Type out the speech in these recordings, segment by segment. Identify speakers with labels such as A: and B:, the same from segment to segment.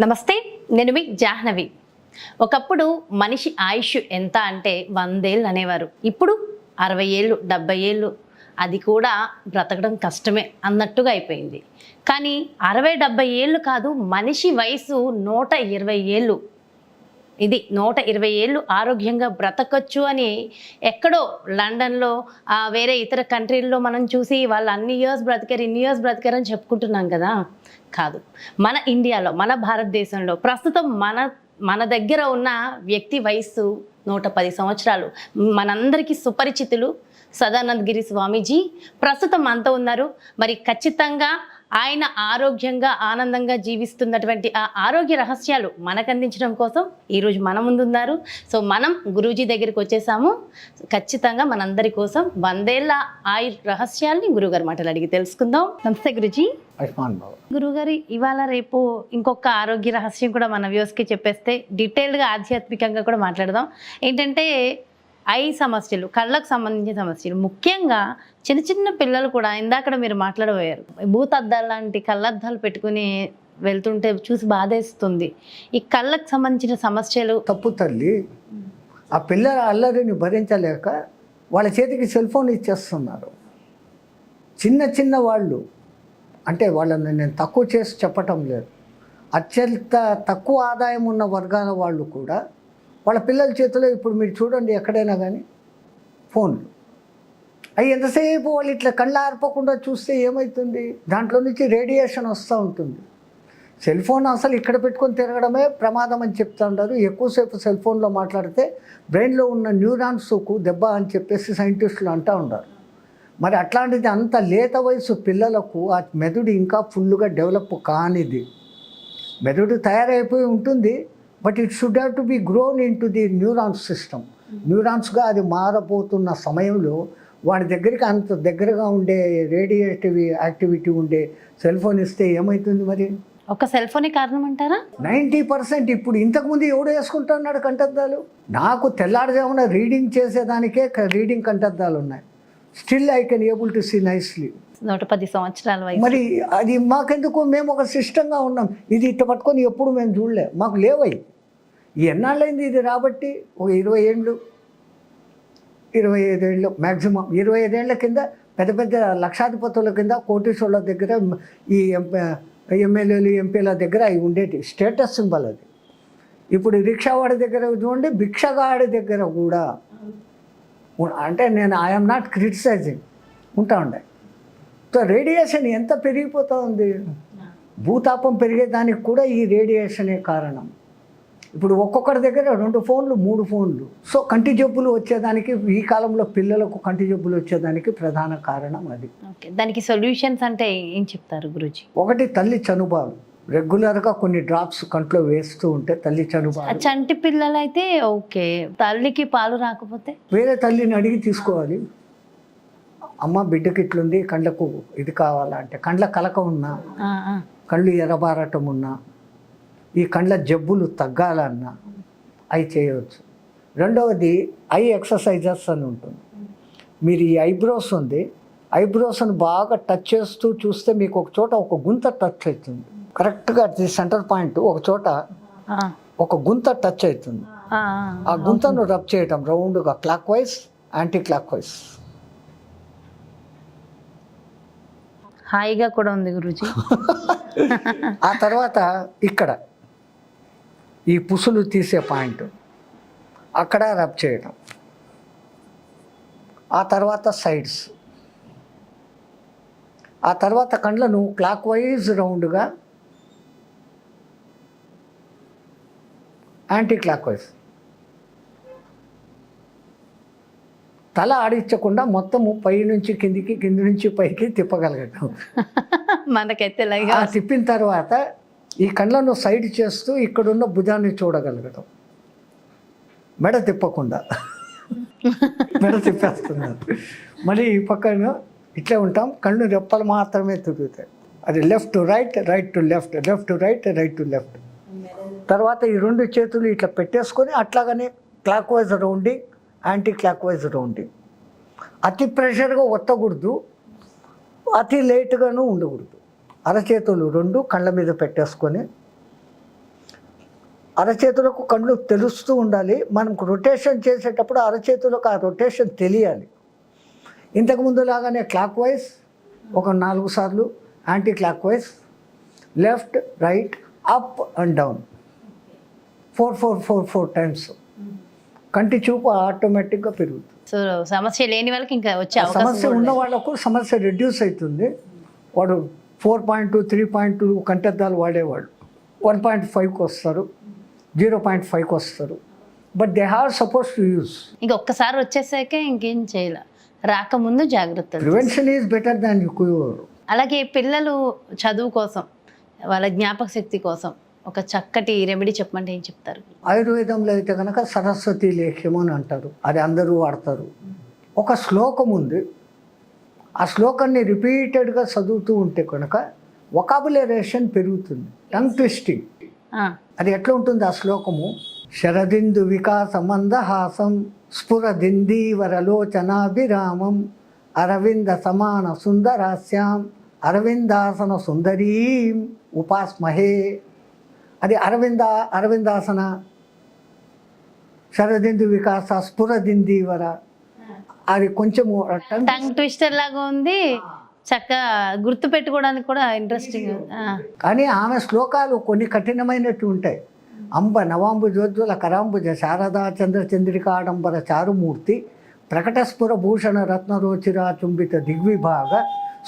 A: నమస్తే నేను మీ జాహ్నవి. ఒకప్పుడు మనిషి ఆయుష్ ఎంత అంటే వందేళ్ళు అనేవారు ఇప్పుడు అరవై ఏళ్ళు డెబ్బై ఏళ్ళు అది కూడా బ్రతకడం కష్టమే అన్నట్టుగా అయిపోయింది. కానీ అరవై డెబ్బై ఏళ్ళు కాదు మనిషి వయసు నూట ఇరవై ఏళ్ళు ఇది నూట ఇరవై ఏళ్ళు ఆరోగ్యంగా బ్రతకచ్చు అని ఎక్కడో లండన్లో వేరే ఇతర కంట్రీల్లో మనం చూసి వాళ్ళు అన్ని ఇయర్స్ బ్రతికారు ఇన్ని ఇయర్స్ బ్రతికారు అని చెప్పుకుంటున్నాం కదా? కాదు. మన ఇండియాలో మన భారతదేశంలో ప్రస్తుతం మన మన దగ్గర ఉన్న వ్యక్తి వయస్సు నూట పది సంవత్సరాలు. మనందరికీ సుపరిచితులు సదానంద్ గిరి స్వామీజీ. ప్రస్తుతం అంత ఉన్నారు. మరి ఖచ్చితంగా ఆయన ఆరోగ్యంగా ఆనందంగా జీవిస్తున్నటువంటి ఆ ఆరోగ్య రహస్యాలు మనకు అందించడం కోసం ఈరోజు మన ముందున్నారు. సో మనం గురూజీ దగ్గరికి వచ్చేసాము. ఖచ్చితంగా మనందరి కోసం వందేళ్ళ ఆయు రహస్యాల్ని గురుగారు మాటలు అడిగి తెలుసుకుందాం. నమస్తే గురుజీ. గురుగారు ఇవాళ రేపు ఇంకొక ఆరోగ్య రహస్యం కూడా మన వ్యూస్కి చెప్పేస్తే డీటెయిల్డ్గా ఆధ్యాత్మికంగా కూడా మాట్లాడదాం. ఏంటంటే ఐ సమస్యలు కళ్ళకు సంబంధించిన సమస్యలు. ముఖ్యంగా చిన్న చిన్న పిల్లలు కూడా ఇందాక మీరు మాట్లాడబోయారు. భూతద్దాలు లాంటి కళ్ళద్దాలు పెట్టుకుని వెళ్తుంటే చూసి బాధేస్తుంది. ఈ కళ్ళకు సంబంధించిన సమస్యలు
B: తప్పు తల్లి. ఆ పిల్లల అల్లరిని భరించలేక వాళ్ళ చేతికి సెల్ ఫోన్ ఇచ్చేస్తున్నారు. చిన్న చిన్న వాళ్ళు అంటే వాళ్ళని నేను తక్కువ చేసి చెప్పటం లేదు. అత్యంత తక్కువ ఆదాయం ఉన్న వర్గాల వాళ్ళు కూడా వాళ్ళ పిల్లల చేతిలో ఇప్పుడు మీరు చూడండి ఎక్కడైనా కానీ ఫోన్లు. అవి ఎంతసేపు వాళ్ళు ఇట్లా కళ్ళు ఆర్పకుండా చూస్తే ఏమవుతుంది దాంట్లో నుంచి రేడియేషన్ వస్తూ ఉంటుంది. సెల్ ఫోన్ అసలు ఇక్కడ పెట్టుకొని తిరగడమే ప్రమాదం అని చెప్తా ఉంటారు. ఎక్కువసేపు సెల్ ఫోన్లో మాట్లాడితే బ్రెయిన్లో ఉన్న న్యూరాన్స్కు దెబ్బ అని చెప్పేసి సైంటిస్టులు అంటూ ఉంటారు. మరి అట్లాంటిది అంత లేత వయసు పిల్లలకు ఆ మెదడు ఇంకా ఫుల్గా డెవలప్ కానిది. మెదడు తయారైపోయి ఉంటుంది. But it should have to be grown in to the neurons system. న్యూరాన్స్గా అది మారబోతున్న సమయంలో వాడి దగ్గరికి అంత దగ్గరగా ఉండే రేడియేటివ్ యాక్టివిటీ ఉండే సెల్ ఫోన్ ఇస్తే ఏమవుతుంది మరి?
A: ఒక సెల్ ఫోనే కారణం అంటారా?
B: నైంటీ పర్సెంట్ ఇప్పుడు ఇంతకుముందు ఎవడు వేసుకుంటున్నాడు కంటద్దాలు నాకు తెల్లారుజామున రీడింగ్ చేసేదానికే రీడింగ్ కంటద్దాలు ఉన్నాయి. Still I can able to see nicely.
A: నూట పది సంవత్సరాల వయసు.
B: మరి అది మాకెందుకు? మేము ఒక సిస్టంగా ఉన్నాం. ఇది ఇట్ట పట్టుకొని ఎప్పుడు మేము చూడలే. మాకు లేవయి ఈ ఎన్నాళ్ళైంది ఇది రాబట్టి? ఒక ఇరవై ఏళ్ళు ఇరవై ఐదేళ్ళు మ్యాక్సిమం ఇరవై ఐదేళ్ళ కింద పెద్ద పెద్ద లక్షాధిపతుల కింద కోటీశ్వర్ల దగ్గర ఈ ఎమ్మెల్యేలు ఎంపీల దగ్గర అవి ఉండేటి స్టేటస్ సింబల్ అది. ఇప్పుడు రిక్షావాడి దగ్గర చూడండి భిక్షగాడి దగ్గర కూడా అంటే నేను ఐఎమ్ నాట్ క్రిటిసైజింగ్ ఉంటా ఉండే. సో రేడియేషన్ ఎంత పెరిగిపోతూ ఉంది? భూతాపం పెరిగేదానికి కూడా ఈ రేడియేషనే కారణం. ఇప్పుడు ఒక్కొక్కరి దగ్గర రెండు ఫోన్లు మూడు ఫోన్లు. సో కంటి జబ్బులు వచ్చేదానికి ఈ కాలంలో పిల్లలకు కంటి జబ్బులు వచ్చేదానికి ప్రధాన కారణం అది.
A: ఓకే. దానికి సొల్యూషన్స్ అంటే ఏం చెప్తారు గురుజీ?
B: ఒకటి తల్లి చనుబాలు. రెగ్యులర్గా కొన్ని డ్రాప్స్ కంట్లో వేస్తూ ఉంటే తల్లి చనుబాలు.
A: చంటి పిల్లలైతే ఓకే. తల్లికి పాలు రాకపోతే?
B: వేరే తల్లిని అడిగి తీసుకోవాలి. అమ్మ బిడ్డకి ఇట్లుంది కళ్ళకు ఇది కావాలంటే కండ్ల కలక ఉన్నా. కళ్ళు ఎర్రబారటం ఉన్నా ఈ కండ్ల జబ్బులు తగ్గాలన్నా అవి చేయవచ్చు. రెండవది ఐ ఎక్సర్సైజెస్ అని ఉంటుంది. మీరు ఈ ఐబ్రోస్ ఉంది. ఐబ్రోస్ని బాగా టచ్ చేస్తూ చూస్తే మీకు ఒక చోట ఒక గుంత టచ్ అవుతుంది. కరెక్ట్గా అది సెంటర్ పాయింట్ ఒక చోట ఒక గుంత టచ్ అవుతుంది.
A: ఆ,
B: ఆ గుంతను రబ్ చేయటం రౌండ్గా clockwise anti clock wise.
A: హాయిగా కూడా ఉంది గురుజీ.
B: ఆ తర్వాత ఇక్కడ ఈ పుసులు తీసే పాయింట్. అక్కడ రబ్ చేయడం ఆ తర్వాత సైడ్స్. ఆ తర్వాత కండ్లను క్లాక్ వైజ్ రౌండ్గా యాంటీ క్లాక్ వైజ్ తల ఆడించకుండా మొత్తము పై నుంచి కిందికి కింది నుంచి పైకి తిప్పగలగటం.
A: మనకైతే
B: తిప్పిన తర్వాత ఈ కళ్ళను సైడ్ చేస్తూ ఇక్కడున్న భుజాన్ని చూడగలగటం. మెడ తిప్పకుండా. మెడ తిప్పేస్తున్నారు మళ్ళీ ఈ పక్కన ఇట్లే ఉంటాం. కళ్ళు రెప్పలు మాత్రమే తిరుగుతాయి. అది left to right right to left left to right right to left. తర్వాత ఈ రెండు చేతులు ఇట్లా పెట్టేసుకొని అట్లాగనే clock wise rounding anti clock wise rounding అతి ప్రెషర్గా ఒత్తకూడదు. అతి లేట్గాను ఉండకూడదు. అరచేతులు రెండు కళ్ళ మీద పెట్టేసుకొని అరచేతులకు కళ్ళు తెలుస్తూ ఉండాలి. మనకు రొటేషన్ చేసేటప్పుడు అరచేతులకు ఆ రొటేషన్ తెలియాలి. ఇంతకు ముందు లాగానే క్లాక్ వైజ్ ఒక నాలుగు సార్లు anticlockwise left right up and down. Four four four four times. కంటి చూపు ఆటోమేటిక్గా పెరుగుతుంది.
A: సో సమస్య లేని వాళ్ళకి ఇంకా వచ్చే
B: సమస్య ఉన్న. వాళ్ళకు సమస్య రెడ్యూస్ అవుతుంది. వాడు four point two three point two కంటద్దాలు వాడేవాడు వన్ పాయింట్ ఫైవ్కి వస్తారు జీరో పాయింట్ ఫైవ్కి వస్తారు but they have suppose to use
A: ఇంకా ఒక్కసారి వచ్చేసాకే ఇంకేం చేయలే? రాకముందు జాగ్రత్తలు
B: prevention is better than cure
A: అలాగే పిల్లలు చదువు కోసం వాళ్ళ జ్ఞాపక శక్తి కోసం ఒక చక్కటి రెమెడీ చెప్పమంటే ఏం చెప్తారు?
B: ఆయుర్వేదంలో అయితే కనుక సరస్వతి లేఖ్యం అని అంటారు. అది అందరూ వాడతారు. ఒక శ్లోకం ఉంది ఆ శ్లోకాన్ని రిపీటెడ్గా చదువుతూ ఉంటే కనుక వకాబులరేషన్ పెరుగుతుంది. Tongue twisting. అది ఎట్లా ఉంటుంది ఆ శ్లోకము? శరదిందు వికాస మందహాసం స్ఫురదిందీవరలోచనాభిరామం అరవింద సమాన సుందరాస్యాం అరవిందాసన సుందరీం ఉపాస్మహే. అది అరవింద అరవిందాసన శరదిందు వికాస స్ఫురదిందీవర అది కొంచెము టంగ్
A: ట్విస్టర్ లాగా ఉంది. చక్కగా గుర్తు పెట్టుకోవడానికి కూడా ఇంట్రెస్టింగ్
B: కానీ ఆమె శ్లోకాలు కొన్ని కఠినమైనట్టు ఉంటాయి. అంబ నవాంబు జ్యోతుల కరాంబుజ శారదా చంద్ర చంద్రికాడంబర చారుమూర్తి ప్రకటస్ఫుర భూషణ రత్నరోచిరా చుంబిత దిగ్విభాగ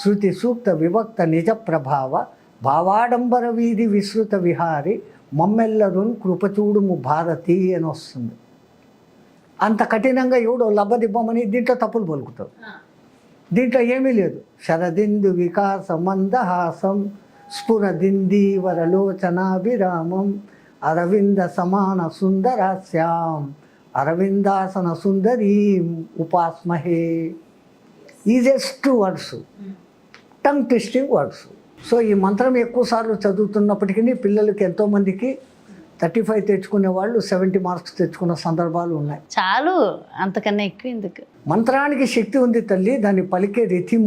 B: శృతి సూక్త విభక్త నిజ ప్రభావ భావాడంబర వీధి విస్తృత విహారి మమ్మెల్లరున్ కృపచూడుము భారతి అని వస్తుంది. అంత కఠినంగా ఎవడో లబ్బదిబ్బమని దీంట్లో తప్పులు పలుకుతావు దీంట్లో ఏమీ లేదు. శరదిందు వికాస మందహాసం స్ఫురదిందీవరలోచనాభిరామం అరవింద సమాన సుందరాస్యాం అరవిందాసన సుందరీం ఉపాస్మహే. Easiest words tongue twisting words. So ఈ మంత్రం ఎక్కువసార్లు చదువుతున్నప్పటికీ పిల్లలకి ఎంతోమందికి థర్టీ ఫైవ్ తెచ్చుకునే వాళ్ళు సెవెంటీ మార్క్స్ తెచ్చుకున్న సందర్భాలు ఉన్నాయి.
A: చాలు అంతకన్నా ఎక్కువ ఎందుకు?
B: మంత్రానికి శక్తి ఉంది తల్లి దాన్ని పలికే రిథిం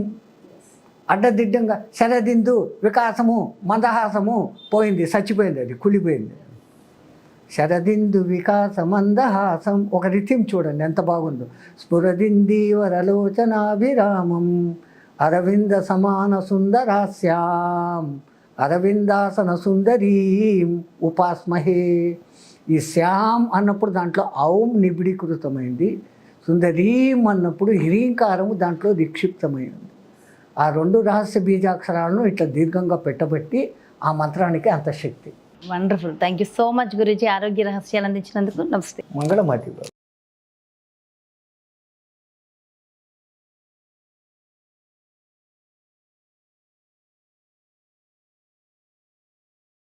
B: అడ్డదిడ్డంగా శరదిందు వికాసము మందహాసము పోయింది చచ్చిపోయింది అది కుళ్ళిపోయింది. శరదిందు వికాస మందహాసం ఒక రిథిం చూడండి ఎంత బాగుందో. స్ఫురదింది వరలోచనాభిరామం అరవింద సమాన సుందరాస్యాం అరవిందాసన సుందరీం ఉపాస్మహే. ఈ శ్యామ్ అన్నప్పుడు దాంట్లో ఔం నిబిడీకృతమైంది సుందరీం అన్నప్పుడు హ్రీంకారము దాంట్లో నిక్షిప్తమైంది ఆ రెండు రహస్య బీజాక్షరాలను ఇట్లా దీర్ఘంగా పెట్టబట్టి ఆ మంత్రానికి అంత శక్తి.
A: Wonderful thank you so much గురించి ఆరోగ్య రహస్యాలు అందించినందుకు నమస్తే.
B: మంగళమతి